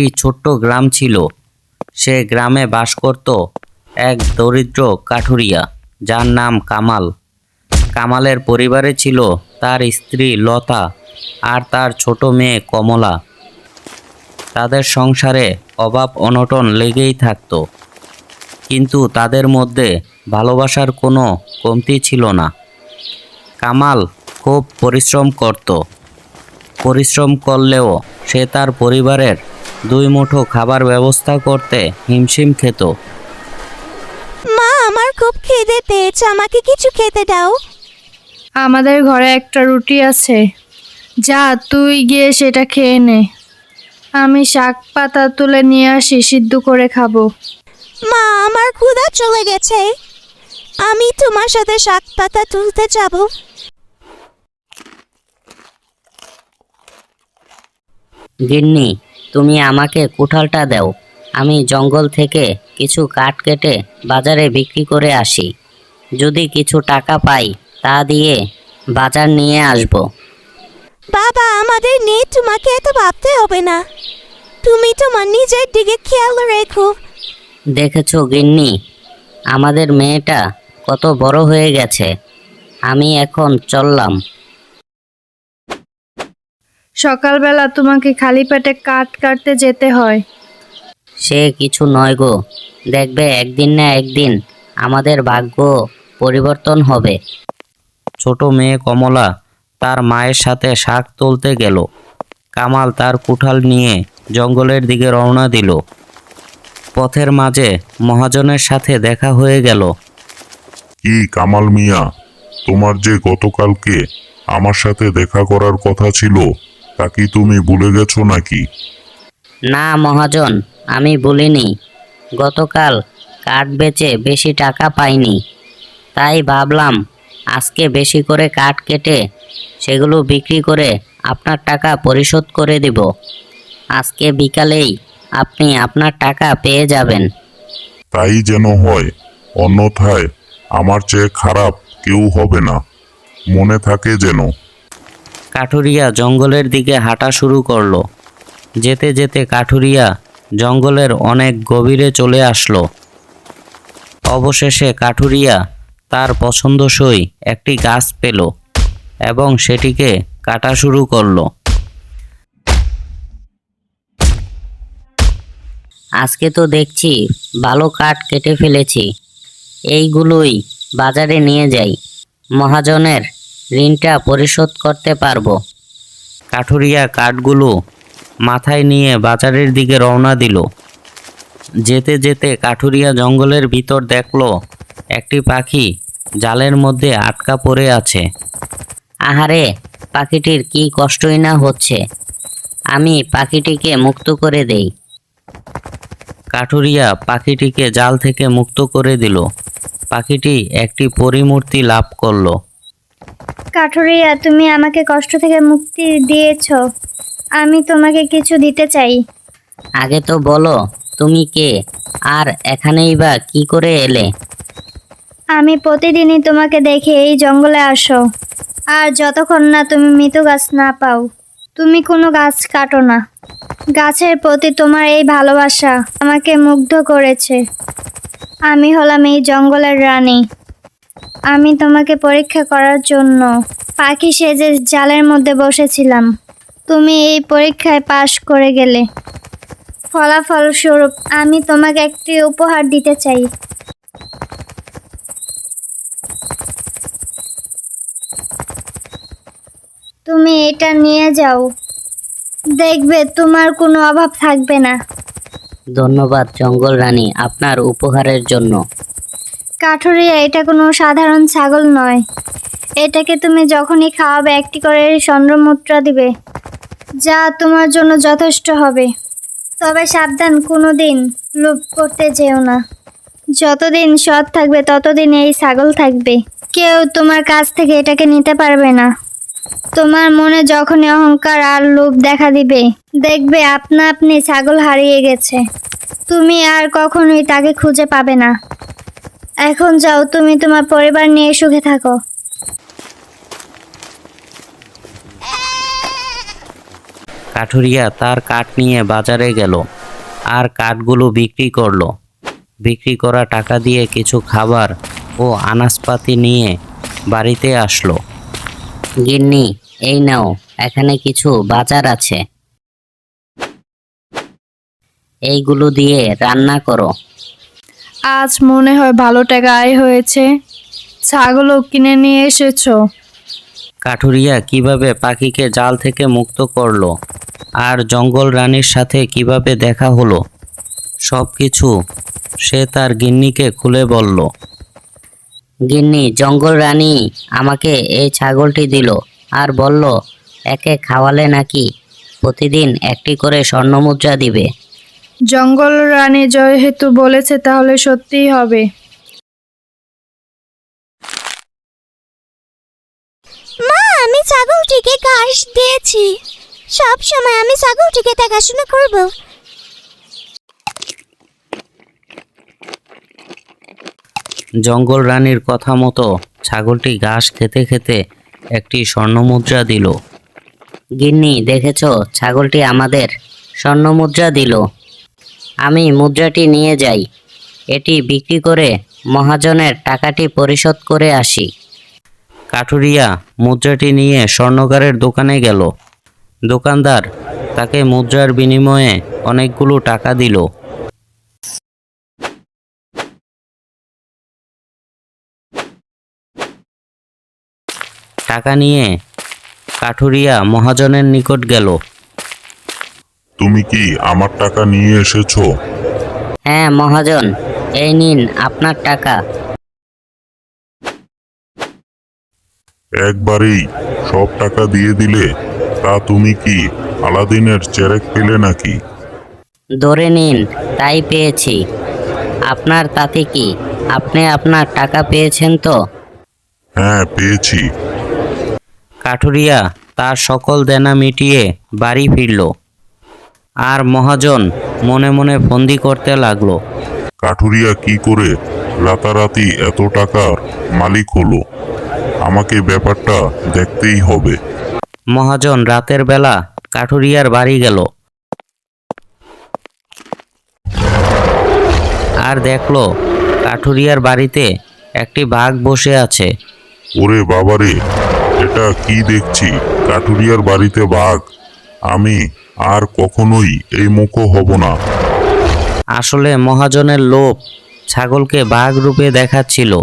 একটি ছোট্ট গ্রাম ছিল। সে গ্রামে বাস করত এক দরিদ্র কাঠুরিয়া, যার নাম কামাল। কামালের পরিবারে ছিল তার স্ত্রী লতা আর তার ছোট মেয়ে কমলা। তাদের সংসারে অভাব অনটন লেগেই থাকত। কিন্তু তাদের মধ্যে ভালোবাসার কোনো কমতি ছিল না। কামাল খুব পরিশ্রম করত। পরিশ্রম করলেও সে তার পরিবারের দুই মুঠো খাবার ব্যবস্থা করতে হিমশিম খেত। মা আমার খুব খিদে পেয়েছে আমাকে কিছু খেতে দাও। আমাদের ঘরে একটা রুটি আছে। যা তুই গিয়ে সেটা খেয়ে নে। আমি শাক পাতা তুলে নিয়ে আসি সিদ্ধ করে খাব। মা আমার ক্ষুধা চলে গেছে। আমি তোমার সাথে শাক পাতা তুলতে যাব। গিন্নি তুমি আমাকে কুঠালটা দাও। আমি জঙ্গল থেকে কিছু কাঠ কেটে বাজারে বিক্রি করে আসি। যদি কিছু টাকা পাই তা দিয়ে বাজার নিয়ে আসব। বাবা আমাদের নিয়ে তোমাকে এত ভাবতে হবে না। তুমি তোমার নিজের দিকে খেয়াল রেখো। দেখেছ গিন্নি আমাদের মেয়েটা কত বড় হয়ে গেছে। আমি এখন চললাম। সকালবেলা তোমাকে খালি পেটে কাঠ কাটতে যেতে হয়। সে কিছু নয় গো। দেখবে একদিন না একদিন আমাদের ভাগ্য পরিবর্তন হবে। ছোট মেয়ে কমলা তার মায়ের সাথে শাক তুলতে গেল। কামাল তার কুঠাল নিয়ে জঙ্গলের দিকে রওনা দিল। পথের মাঝে মহাজনের সাথে দেখা হয়ে গেল। কি কামাল মিয়া তোমার যে গতকালকে আমার সাথে দেখা করার কথা ছিল তা কি তুমি ভুলে গেছো নাকি? না মহাজন আমি বলিনি গতকাল কাঠ বেচে বেশি টাকা পাইনি। তাই ভাবলাম আজকে বেশি করে কাঠ কেটে সেগুলো বিক্রি করে আপনার টাকা পরিশোধ করে দেব। আজকে বিকালেই আপনি আপনার টাকা পেয়ে যাবেন। তাই যেন হয় অন্যথায় আমার চেয়ে খারাপ কেউ হবে না। মনে থাকে যেন। কাঠুরিয়া জঙ্গলের দিকে হাঁটা শুরু করল। যেতে যেতে কাঠুরিয়া জঙ্গলের অনেক গভীরে চলে আসলো। অবশেষে কাঠুরিয়া তার পছন্দসই একটি গাছ পেল এবং সেটিকে কাটা শুরু করল। আজকে তো দেখছি ভালো কাঠ কেটে ফেলেছি। এইগুলোই বাজারে নিয়ে যাই। মহাজনের ঋণটা পরিশোধ করতে পারব। কাঠুরিয়া কাঠগুলো মাথায় নিয়ে বাজারের দিকে রওনা দিল। যেতে যেতে কাঠুরিয়া জঙ্গলের ভিতর দেখল, একটি পাখি জালের মধ্যে আটকা পড়ে আছে। আহারে, পাখিটির কি কষ্টই না হচ্ছে। আমি পাখিটিকে মুক্ত করে দেই। কাঠুরিয়া পাখিটিকে জাল থেকে মুক্ত করে দিল। পাখিটি একটি পরিমূর্তি লাভ করল। কাঠুরিয়া তুমি আমাকে কষ্ট থেকে মুক্তি দিয়েছ। আমি তোমাকে কিছু দিতে চাই। আগে তো বলো তুমি কে? আর এখানেই বা কি করে এলে? আমি প্রতিদিনই তোমাকে দেখে এই জঙ্গলে আসো। আর যতক্ষণ না তুমি মৃত গাছ না পাও তুমি কোনো গাছ কাটো না। গাছের প্রতি তোমার এই ভালোবাসা আমাকে মুগ্ধ করেছে। আমি হলাম এই জঙ্গলের রানী। আমি তোমাকে পরীক্ষা করার জন্য। পাখি সেজে জালের মধ্যে বসেছিলাম। তুমি এই পরীক্ষায় পাশ করে গেলে। ফলাফল স্বরূপ, আমি তোমাকে একটি উপহার দিতে চাই। তুমি এটা নিয়ে যাও। দেখবে তোমার কোনো অভাব থাকবে না। ধন্যবাদ, জঙ্গল রানী, আপনার উপহারের জন্য। কাঠুরিয়া, এটা কোনো সাধারণ ছাগল নয়। এটাকে তুমি যখনই খাওয়াবে, একটি করে চন্দ্রমুদ্রা দিবে, যা তোমার জন্য যথেষ্ট হবে। তবে সাবধান কোনো দিন লোভ করতে যেও না। যতদিন সৎ থাকবে, ততদিন এই ছাগল থাকবে। কেউ তোমার কাছ থেকে এটাকে নিতে পারবে না। তোমার মনে যখনই অহংকার আর লোভ দেখা দিবে, দেখবে আপনা আপনি ছাগল হারিয়ে গেছে। তুমি আর কখনোই তাকে খুঁজে পাবে না। এখন যাও, তুমি তোমার পরিবার নিয়ে সুখে থাকো। কাঠুরিয়া তার কাঠ নিয়ে বাজারে গেল আর কাঠগুলো বিক্রি করল। বিক্রি করা টাকা দিয়ে কিছু খাবার ও আনাজপাতি নিয়ে বাড়িতে আসলো। গিন্নি, এই নাও, এখানে কিছু বাজার আছে। এইগুলো দিয়ে রান্না করো। আজ মনে হয় ভালো টাকা আয় হয়েছে। ছাগলও কিনে নিয়ে এসেছ। কাঠুরিয়া কীভাবে পাখিকে জাল থেকে মুক্ত করল? আর জঙ্গল রানীর সাথে কীভাবে দেখা হলো? সব কিছু সে তার গিন্নিকে খুলে বলল। গিন্নি জঙ্গল রানী আমাকে এই ছাগলটি দিল আর বলল একে খাওয়ালে নাকি প্রতিদিন একটি করে স্বর্ণমুদ্রা দিবে। জঙ্গল রানী যেহেতু বলেছে তাহলে সত্যিই হবে। মা আমি ছাগলটিকে ঘাস দিয়েছি। সব সময় আমি ছাগলটিকে দেখাশোনা করব। জঙ্গল রানীর কথা মতো ছাগলটি ঘাস খেতে খেতে একটি স্বর্ণমুদ্রা দিল। গিন্নি দেখেছ? ছাগলটি আমাদের স্বর্ণমুদ্রা দিল। আমি মুদ্রাটি নিয়ে যাই। এটি বিক্রি করে মহাজনের টাকাটি পরিশোধ করে আসি। কাঠুরিয়া মুদ্রাটি নিয়ে স্বর্ণকারের দোকানে গেল। দোকানদার তাকে মুদ্রার বিনিময়ে অনেকগুলো টাকা দিল। টাকা নিয়ে কাঠুরিয়া মহাজনের নিকট গেল। তুমি কি আমার টাকা নিয়ে এসেছ? হ্যাঁ মহাজন। এই নিন আপনার টাকা। একবারেই সব টাকা দিয়ে দিলে তা তুমি কি আলাদিনের চেরেক পেলে নাকি? ধরে নিন তাই পেয়েছি। আপনার তাতে কি? আপনি আপনার টাকা পেয়েছেন তো? হ্যাঁ পেয়েছি। কাঠুরিয়া তার সকল দেনা মিটিয়ে বাড়ি ফিরল। আর মহাজন মনে মনে ফন্দি করতে লাগল। কাঠুরিয়া কি করে রাতারাতি এত টাকার মালিক হলো? আমাকে ব্যাপারটা দেখতেই হবে। মহাজন রাতের বেলা কাঠুরিয়ার বাড়ি গেল। আর দেখল কাঠুরিয়ার বাড়িতে একটি বাঘ বসে আছে। ওরে বাবারে এটা কি দেখছি? কাঠুরিয়ার বাড়িতে বাঘ। আমি আর কখনোই এই মুখো হব না। আসলে মহাজনের লোভ ছাগলকে বাঘ রূপে দেখাচ্ছিল।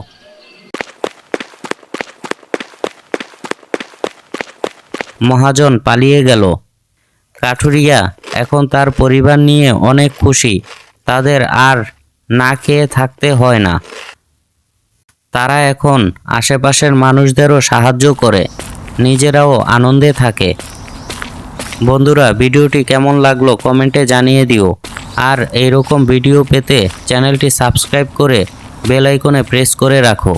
মহাজন পালিয়ে গেল। কাঠুরিয়া এখন তার পরিবার নিয়ে অনেক খুশি। তাদের আর না খেয়ে থাকতে হয় না। তারা এখন আশেপাশের মানুষদেরও সাহায্য করে। নিজেরাও আনন্দে থাকে। বন্ধুরা, ভিডিওটি কেমন লাগল কমেন্টে জানিয়ে দিও। আর এইরকম ভিডিও পেতে চ্যানেলটি সাবস্ক্রাইব করে বেল আইকনে প্রেস করে রাখো।